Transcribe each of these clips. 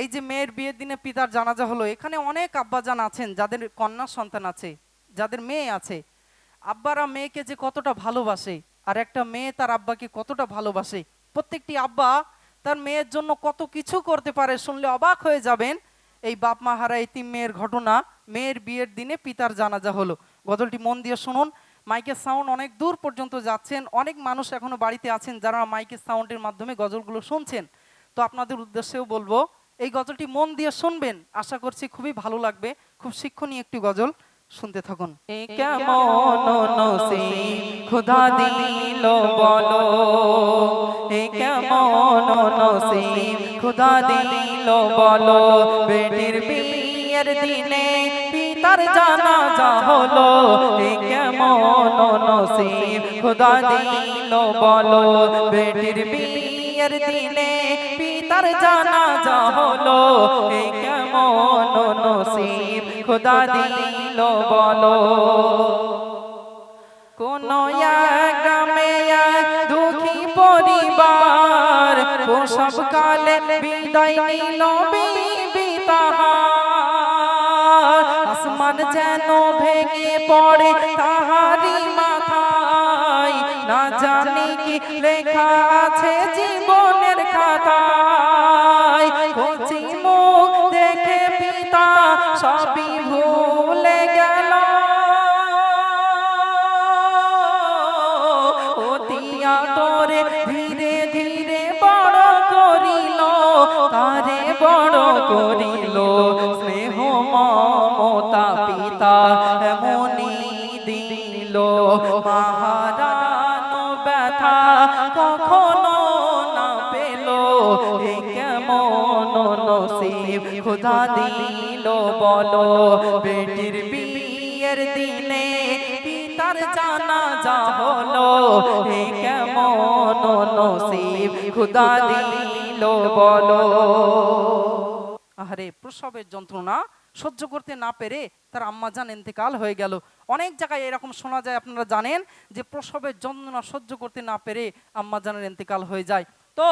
এই যে মেয়ের বিয়ের দিনে পিতার জানাজা হলো, এখানে অনেক আব্বাজান আছেন, যাদের কন্যা সন্তান আছে, যাদের মেয়ে আছে। আব্বারা মেয়েকে যে কতটা ভালোবাসে, আর একটা মেয়ে তার আব্বাকে কতটা ভালোবাসে। প্রত্যেকটি আব্বা তার মেয়ের জন্য কত কিছু করতে পারে শুনলে অবাক হয়ে যাবেন। এই বাপ মা হারা এতিম মেয়ের ঘটনা, মেয়ের বিয়ের দিনে পিতার জানাজা হলো। গজলটি মন দিয়ে শুনুন। মাইকের সাউন্ড অনেক দূর পর্যন্ত যাচ্ছেন। অনেক মানুষ এখনও বাড়িতে আছেন যারা মাইকের সাউন্ডের মাধ্যমে গজলগুলো শুনছেন। তো আপনাদের উদ্দেশ্যেও বলব এই গজলটি মন দিয়ে শুনবেন। আশা করছি খুবই ভালো লাগবে। খুব শিক্ষণীয় একটি গজল শুনতে থাকুন। খোদা দিল বলো। এ কেমন নসিব খোদা দিল বলো। বেটির বিয়ের দিনে পিতার জানাজা হলো। এ কেমন নসিব খোদা দিল বলো। বেটির বিয়ের দিনে পিতার জানাজা হলো। এ কেমন নসিব খোদা দিল বলো। কোন গ্রামে দুঃখী পরিবার প্রসব কালে বিদায় নিল বিবি আসমান যেন ভেঙে পড়ে তাহারি জানি কি লেখা আছে জীবনের খাতায় কচি মুখ দেখে পিতা সবই ভুলে গেল। অতিয়া তোরে ধীরে ধীরে বড় করিল, তারে বড় করিল স্নেহ মমতা পিতা এমনি দিল। মহারানো খোদা দিল বলো, বেটির বিয়ের দিনে পিতার জানা যা হলো কেমন নসিব খোদা দিল বলো। আরে প্রসবের যন্ত্রণা সহ্য করতে না পেরে তার আম্মাজান ইন্তেকাল হয়ে গেল। অনেক জায়গায় এরকম শোনা যায়, আপনারা জানেন যে প্রসবের যন্ত্রণা সহ্য করতে না পেরে আম্মাজানের ইন্তেকাল হয়ে যায়। তো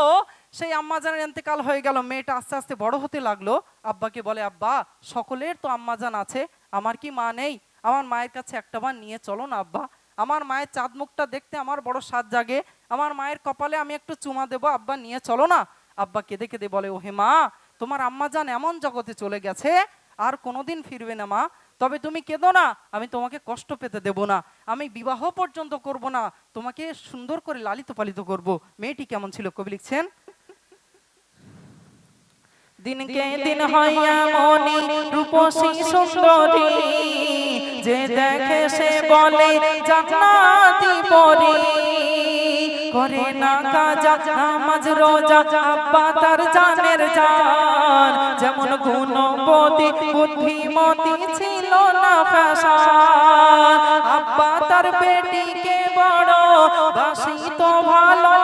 সেই আম্মাজানের ইন্তেকাল হয়ে গেল, মেয়েটা আস্তে আস্তে বড় হতে লাগল। আব্বাকে বলে, আব্বা, সকলের তো আম্মাজান আছে, আমার কি মা নেই? আমার মায়ের কাছে একটা বার নিয়ে চলো না, আব্বা। আমার মায়ের চাঁদ মুখটা দেখতে আমার বড় স্বাদ জাগে। আমার মায়ের কপালে আমি একটু চুমা দেবো, আব্বা, নিয়ে চলো না। আব্বা কেঁদে কেঁদে বলে ও হে মা, তোমার আম্মাজান এমন জগতে চলে গেছে, আর কোনোদিন ফিরবে না মা। তবে তুমি কেঁদো না আমি তোমাকে কষ্ট পেতে দেব না আমি বিবাহ পর্যন্ত করব না তোমাকে সুন্দর করে লালিত পালিত করব। মেয়েটি কেমন ছিল কবি লিখছেন? দিনকে দিন হইয়া মনি রূপসী সুন্দরী যে দেখে সে বলে জান্নাতি পরি। করে না কাজা নামাজ রোজা আব্বা তার জানের জান। যেমন গুণবতী বুদ্ধিমতী ছিল না আব্বা তার বেটিকে বড় বাসি তো ভালো।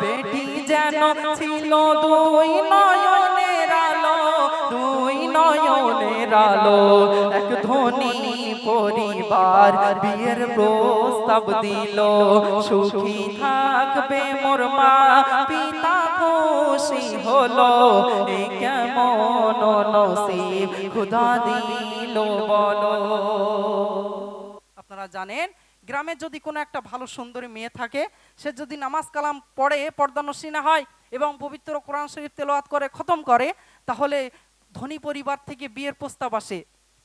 বেটি যেন ছিল দুই নয়নের আলো, দুই নয়নের আলো। এক ধনী পরিবার বিয়ের প্রস্তাব দিল। সুখী থাকবে মোর মা, পিতা খুশি হলো। কেমন নসিব খুদা দিল বলো। আপনারা জানেন, গ্রামে যদি কোনো একটা ভালো সুন্দরী মেয়ে থাকে, সে যদি নামাজ কালাম পড়ে পর্দানসীনা হয় এবং পবিত্র কোরআন শরীফ তেলাওয়াত করে, খতম করে, তাহলে ধনী পরিবার থেকে বিয়ের প্রস্তাব আসে।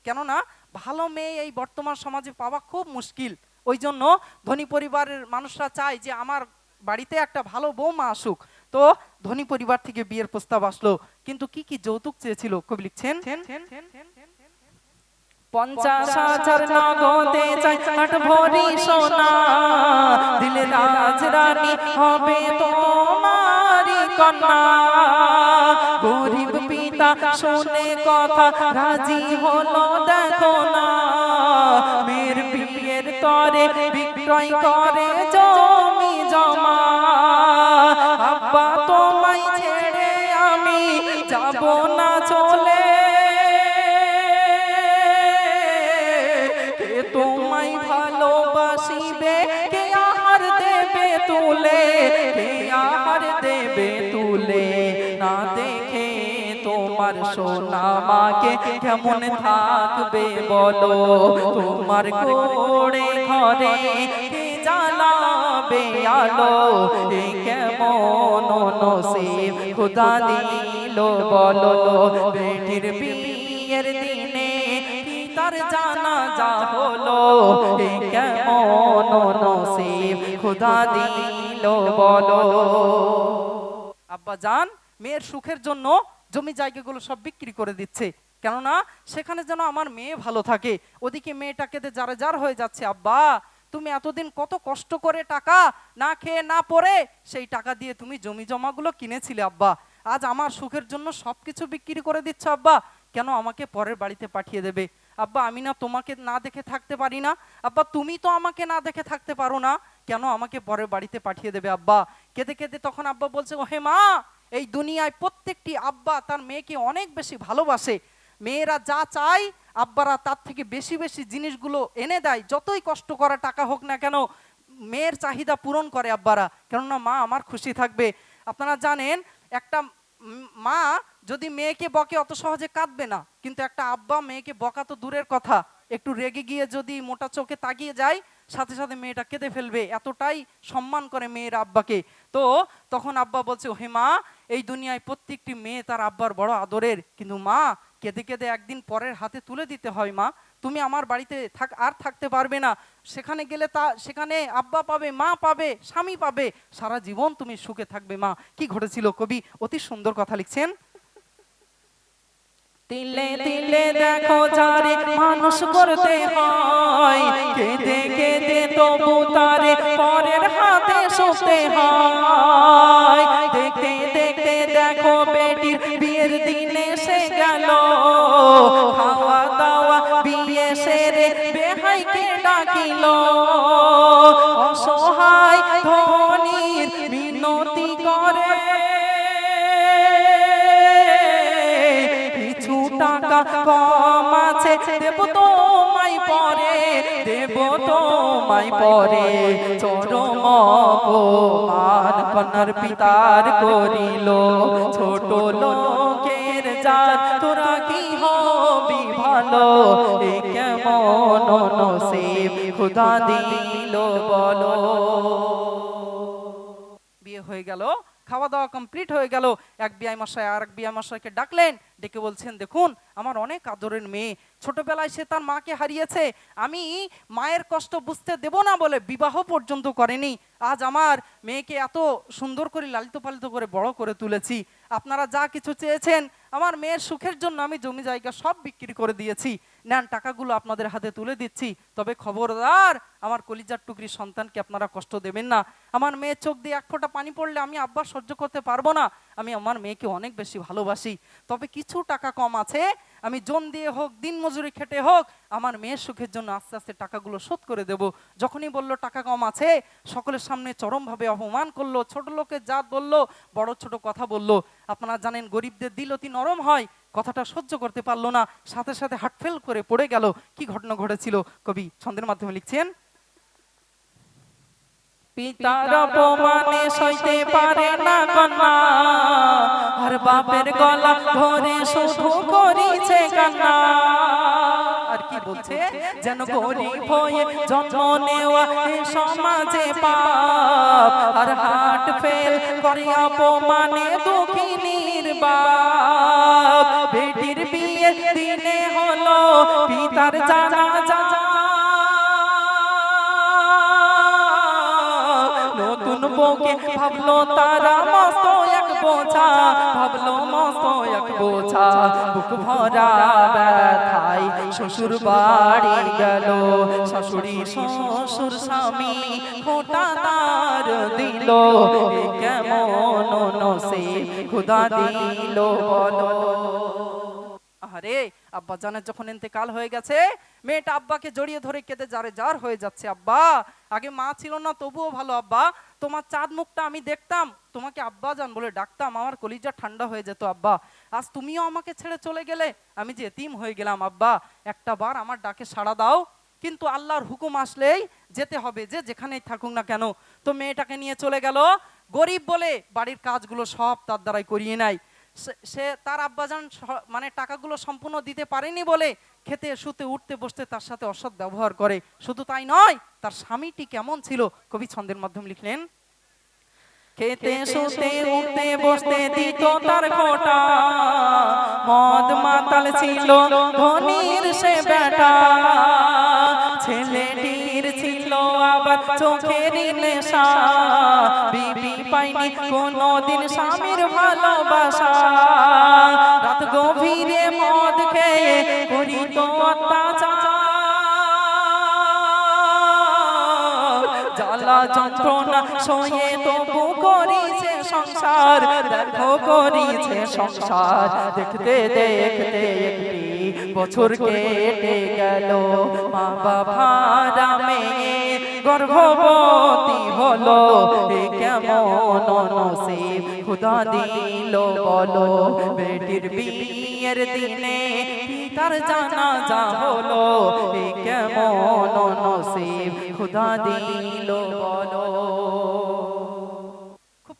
কেননা ভালো মেয়ে এই বর্তমান সমাজে পাওয়া খুব মুশকিল। ওই জন্য ধনী পরিবারের মানুষরা চায় যে আমার বাড়িতে একটা ভালো বৌমা আসুক। তো ধনী পরিবার থেকে বিয়ের প্রস্তাব আসলো। কিন্তু কি কি যৌতুক চেয়েছিল কবি লিখছেন? পঞ্চাশ হাজার নগদে চাই আট ভরি সোনা। দিলে রাজরানী হবে তোমারি কন্যা। গরিব পিতা শুনে কথা রাজি হলো, দেখো না। মেয়ের বিয়ের তরে বিক্রয় করে জমি জমা। আব্বা তোমায় ছেড়ে আমি যাব না, চলে। তোমায় ভালোবাসিবে, কে আহার দেবে তুলে? কে আহার তোমার সোনা মাকে কেমন থাকবে বলো? তোমার কোড়ে ঘরে জ্বালাবে আলো? এ কেমন নসিব খুদা দিল বলো? বেটির বিয়ের দিনে তার জানা যা হলো কেমন নসিব খুদা দিল বলো? আব্বা জান মেয়ের সুখের জন্য জমি জায়গাগুলো সব বিক্রি করে দিচ্ছে। কেননা সেখানে যেন আমার মেয়ে ভালো থাকে। ওদিকে মেয়েটাকে দে যারা যার হয়ে যাচ্ছে, আব্বা, তুমি এতদিন কত কষ্ট করে টাকা না খেয়ে না পরে সেই টাকা দিয়ে তুমি জমি জমাগুলো কিনেছিলে, আব্বা। আজ আমার সুখের জন্য সবকিছু বিক্রি করে দিচ্ছ, আব্বা। কেন আমাকে পরের বাড়িতে পাঠিয়ে দেবে? আব্বা, আমি না তোমাকে না দেখে থাকতে পারি না। আব্বা, তুমি তো আমাকে না দেখে থাকতে পারো না। কেন আমাকে পরের বাড়িতে পাঠিয়ে দেবে, আব্বা? কেঁদে কেঁদে তখন আব্বা বলছে ও হে মা এই দুনিয়ায় প্রত্যেকটি আব্বা তার মেয়েকে অনেক বেশি ভালোবাসে। মেয়েরা যা চায়, আব্বারা তার থেকে বেশি বেশি জিনিসগুলো এনে দেয়। যতই কষ্ট করা টাকা হোক না কেন, মেয়ের চাহিদা পূরণ করে আব্বারা। কেননা মা আমার খুশি থাকবে। আপনারা জানেন, একটা মা যদি মেয়েকে বকে অত সহজে কাঁদবে না। কিন্তু একটা আব্বা মেয়েকে বকা তো দূরের কথা। একটু রেগে গিয়ে যদি মোটা চোখে তাকিয়ে যায় সাথে সাথে মেয়েটা কেঁদে ফেলবে, এতটাই সম্মান করে মেয়ের আব্বাকে। তো তখন আব্বা বলছে হে মা, এই দুনিয়ায় প্রত্যেকটি মেয়ে তার আব্বার বড় আদরের। কিন্তু মা, কেঁদে কেঁদে একদিন পরের হাতে তুলে দিতে হয় মা। তুমি আমার বাড়িতে থাক, আর থাকতে পারবে না। সেখানে গেলে তা, সেখানে আব্বা পাবে, মা পাবে, স্বামী পাবে। সারা জীবন তুমি সুখে থাকবে মা। কি ঘটেছিল কবি? অতি সুন্দর কথা লিখছেন। তিলে তিলে দেখো যারে মানুষ করতে হয় তবু তারে পরের হাতে শুতে হয়। আছে দেব তোমায় পরে, দেব তোমায় পরে। চরম অপমান কন্যার পিতার করিল। ছোট লোকের যার তোরা কি হবি ভালো? এ কেমন নসিব খুদা দিল বলো। বিয়ে হয়ে গেল। খাওয়া দাওয়া কমপ্লিট হয়ে গেল। এক বিআই মশাই আর এক বিআই মশাইকে ডাকলেন, ডেকে বলছেন, দেখুন, আমার অনেক আদরের মেয়ে। ছোটবেলায় সে তার মাকে হারিয়েছে। আমি মায়ের কষ্ট বুঝতে দেব না বলে বিবাহ পর্যন্ত করেনি। আজ আমার মেয়েকে এত সুন্দর করে লালিত পালিত করে বড় করে তুলেছি। আপনারা যা কিছু চেয়েছেন, আমার মেয়ের সুখের জন্য আমি জমি জায়গা সব বিক্রি করে দিয়েছি। নেন, টাকাগুলো আপনাদের হাতে তুলে দিচ্ছি। তবে খবরদার, আমার কলিজার টুকরি সন্তানকে আপনারা কষ্ট দেবেন না। আমার মেয়ের চোখ দিয়ে এক ফোঁটা পানি পড়লে আমি আব্বা সহ্য করতে পারব না। আমি আমার মেয়েকে অনেক বেশি ভালোবাসি। তবে কিছু টাকা কম আছে। আমি জন দিয়ে হোক, দিন মজুরি খেটে হোক, আমার মেয়ের সুখের জন্য আস্তে আস্তে টাকাগুলো শোধ করে দেব। যখনই বলল টাকা কম আছে, সকলের সামনে চরমভাবে অপমান করল, ছোট লোকের জাত বলল, বড় ছোট কথা বলল। আপনারা জানেন, গরিবদের দিল অতি নরম হয়। কথাটা সহ্য করতে পারল না। সাথে সাথে হাটফেল করে পড়ে গেল। কি ঘটনা ঘটেছিল? কবি ছন্দের মাধ্যমে লিখছেন পিতার অপমানে সইতে পারে না কন্যা আর বাপের গলা ধরে শুধু করিছে কান্না। আর কি বলছে? যেন গরিব হয়ে জন্ম নেওয়া সমাজে পাপ। আর হাট ফেল করে অপমানে দুঃখিনীর বাপ, বেটির বিয়ের দিনে হলো, পিতার জানা নতুন বউকে ভাবলো তারা মস্ত এক বোঝা, ভাবলো মস্ত এক বোঝা। বুক ভরা ব্যথায় শ্বশুর বাড়ি গেল, শাশুড়ি, শ্বশুর, স্বামী তার দিল। কেমন নসে খুদা দিল বলো। আরে আব্বা জানের যখন ইন্তেকাল হয়ে গেছে, মেয়েটা আব্বাকে জড়িয়ে ধরে কেঁদে যারে যার হয়ে যাচ্ছে, আব্বা। আগে মা ছিল না, তবুও ভালো, আব্বা। তোমার চাঁদ মুখটা আমি দেখতাম, তোমাকে আব্বা জান বলে ডাকতাম, আমার কলিজা ঠান্ডা হয়ে যেত, আব্বা। আজ তুমিও আমাকে ছেড়ে চলে গেলে, আমি যে এতিম হয়ে গেলাম, আব্বা। একটা বার আমার ডাকে সাড়া দাও। কিন্তু আল্লাহর হুকুম আসলেই যেতে হবে, যে যেখানেই থাকুক না কেন। তো মেয়েটাকে নিয়ে চলে গেল। গরিব বলে বাড়ির কাজগুলো সব তার দ্বারাই করিয়ে নেয়। সে- তার আব্বাজান মানে টাকাগুলো সম্পূর্ণ দিতে পারেনি বলে খেতে, শুতে, উঠতে, বসতে তার সাথে অসৎ ব্যবহার করে। শুধু তাই নয়, তার স্বামীটি কেমন ছিল? কবি ছন্দের মাধ্যমে লিখলেন খেতে শুতে উঠতে বসতে দিত তার খোটা। মদ মাতাল ছিল ধনির সে বেটা। ছেলেটির ছিল আবার চোখের নেশা। বিবি পাইনি কোনদিন স্বামীর ভালোবাসা। রাত গভীরে মদ খেয়ে করিত জ্বালা যন্ত্রণা সয়ে তবু করিছে সংসার দেখো করিছে সংসার। দেখতে দেখতে একটি বছর কেটে গেল মা বাবা মেয়ে গর্ভবতী হলো কেমন নসিব খুদা দিল বলো বেটির বিয়ের দিনে পিতার জানা যা হলো কেমন নসিব খুদা দিল বলো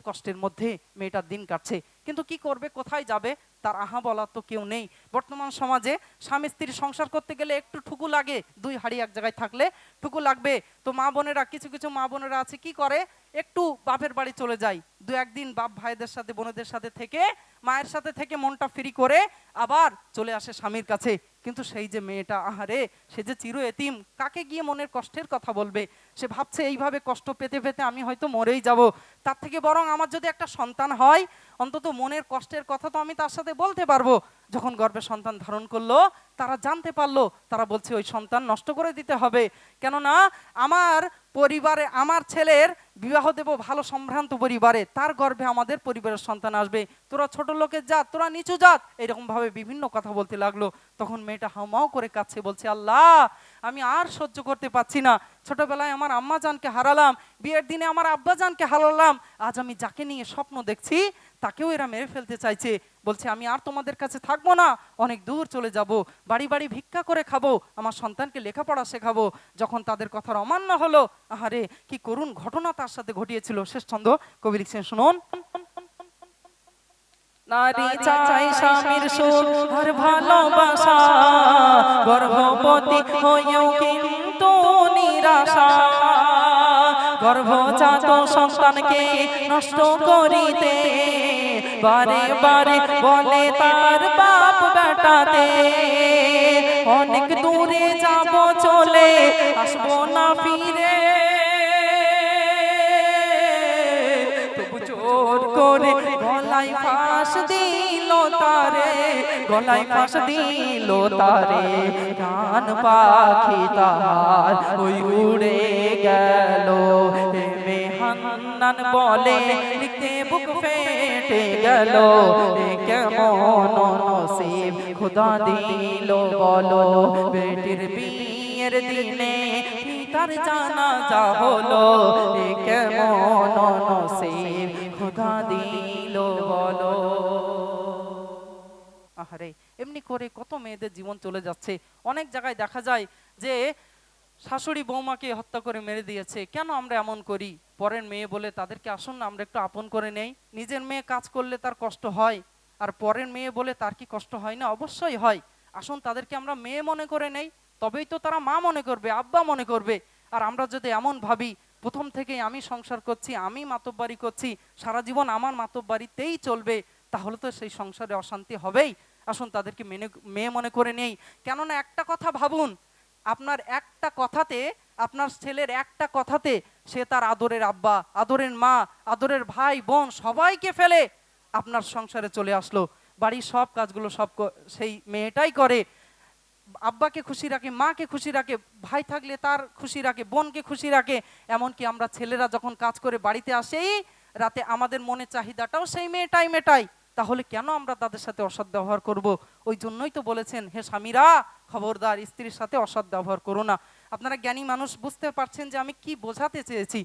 কষ্টের মধ্যে মেয়েটার দিন কাটছে। কিন্তু কি করবে, কোথায় যাবে, তার আহা বলার তো কেউ নেই। বর্তমান সমাজে স্বামী স্ত্রীর সংসার করতে গেলে একটু ঠুকু লাগে, দুই হাড়ি এক জায়গায় থাকলে ঠুকু লাগবে। তো মা বোনেরা, কিছু কিছু মা বোনেরা আছে, কি করে? একটু বাপের বাড়ি চলে যায়। দু একদিন বাপ ভাইদের সাথে, বোনদের সাথে থেকে, মায়ের সাথে থেকে মনটা ফ্রি করে আবার চলে আসে স্বামীর কাছে। কিন্তু সেই যে মেয়েটা, আহারে, সে যে চির এতিম, কাকে গিয়ে মনের কষ্টের কথা বলবে? সে ভাবছে, এইভাবে কষ্ট পেতে পেতে আমি হয়তো মরেই যাব। তার থেকে বরং আমার যদি একটা সন্তান হয়, অন্তত মনের কষ্টের কথা তো আমি তার সাথে বলতে পারব। যখন গর্ভে সন্তান ধারণ করল, তারা জানতে পারল, তারা বলছে, ওই সন্তান নষ্ট করে দিতে হবে। কেননা, আমার পরিবারে, আমার ছেলের বিবাহ দেব, ভালো সম্ভ্রান্ত পরিবারে, তার গর্ভে আমাদের পরিবারের সন্তান আসবে। তোরা ছোট লোকের জাত, তোরা নিচু জাত। এরকম ভাবে বিভিন্ন কথা বলতে লাগল। তখন মেয়েটা হাউমাও করে কাছে বলছে, আল্লাহ, আমি আর সহ্য করতে পারছি না। ছোটবেলায় আমার আম্মা জানকে হারালাম, বিয়ের দিনে আমার আব্বা জানকে হারালাম। আজ আমি যাকে নিয়ে স্বপ্ন দেখছি তাকেও এরা মেরে ফেলতে চাইছে। বলছে আমি আর তোমাদের কাছে থাকব না অনেক দূর চলে যাব। বাড়ি বাড়ি ভিক্ষা করে খাব আমার সন্তানকে লেখাপড়া শেখাবো। যখন তাদের কথার অমান্য হলো আহারে কি করুণ ঘটনা তার সাথে ঘটিয়েছিল। শেষ ছন্দ কবি লিখছেন শুনুন। নারী চাই স্বামীর সুখ আর ভালোবাসা গর্ভবতী হয়েও কিন্তু নিরাশা। গর্ভজাত সন্তানকে নষ্ট করিতে বারে বারে বলে তার বাপ বেটাতে। অনেক দূরে যাব, চলে আসব না ফিরে। জোর করে গলায় ফাঁস দিল তারে, গলায় ফাঁস দিল তারে। কান পাখি তাহার ওই উড়ে গেল। হেমে হান্নান বলে, লিখতে বুক ফেটে গেল। কেমন নসিব, খুদা দিল বলো। বেটির বিয়ের দিনে তার জানা যা হলো কেমন নসিব খুদা দিল বলো। আহারে এমনি করে কত মেয়েদের জীবন চলে যাচ্ছে। অনেক জায়গায় দেখা যায় যে শাশুড়ি বৌমাকে হত্যা করে মেরে দিয়েছে। কেন আমরা এমন করি? পরের মেয়ে বলে তাদেরকে আসুন না আমরা একটু আপন করে নেই। নিজের মেয়ে কাজ করলে তার কষ্ট হয় আর পরের মেয়ে বলে তার কি কষ্ট হয় না? অবশ্যই হয়। আসুন তাদেরকে আমরা মেয়ে মনে করে নেই। তবেই তো তারা মা মনে করবে, আব্বা মনে করবে। আর আমরা যদি এমন ভাবি, প্রথম থেকেই আমি সংসার করছি, আমি মাতব্বাড়ি করছি, সারা জীবন আমার মাতব্বাড়িতেই চলবে, তাহলে তো সেই সংসারে অশান্তি হবেই। আসুন তাদেরকে মেনে, মেয়ে মনে করে নেই। কেননা একটা কথা ভাবুন, আপনার একটা কথাতে, আপনার ছেলের একটা কথাতে, সে তার আদরের আব্বা, আদরের মা, আদরের ভাই, বোন, সবাইকে ফেলে, আপনার সংসারে চলে আসলো। বাড়ির সব কাজগুলো সব সেই মেয়েটাই করে। আব্বাকে খুশি রাখে, মাকে খুশি রাখে, ভাই থাকলে তার খুশি রাখে, বোনকে খুশি রাখে, এমনকি আমরা ছেলেরা যখন কাজ করে বাড়িতে আসেই রাতে আমাদের মনে চাহিদাটাও সেই মেয়েটাই মেটাই তাহলে কেন আমরা তাদের সাথে অসৎ ব্যবহার করব? ওই জন্যই তো বলেছেন, হে স্বামীরা, খবরদার স্ত্রীর সাথে অসৎ ব্যবহার করো না। আপনারা জ্ঞানী মানুষ বুঝতে পারছেন যে আমি কি বোঝাতে চেয়েছি।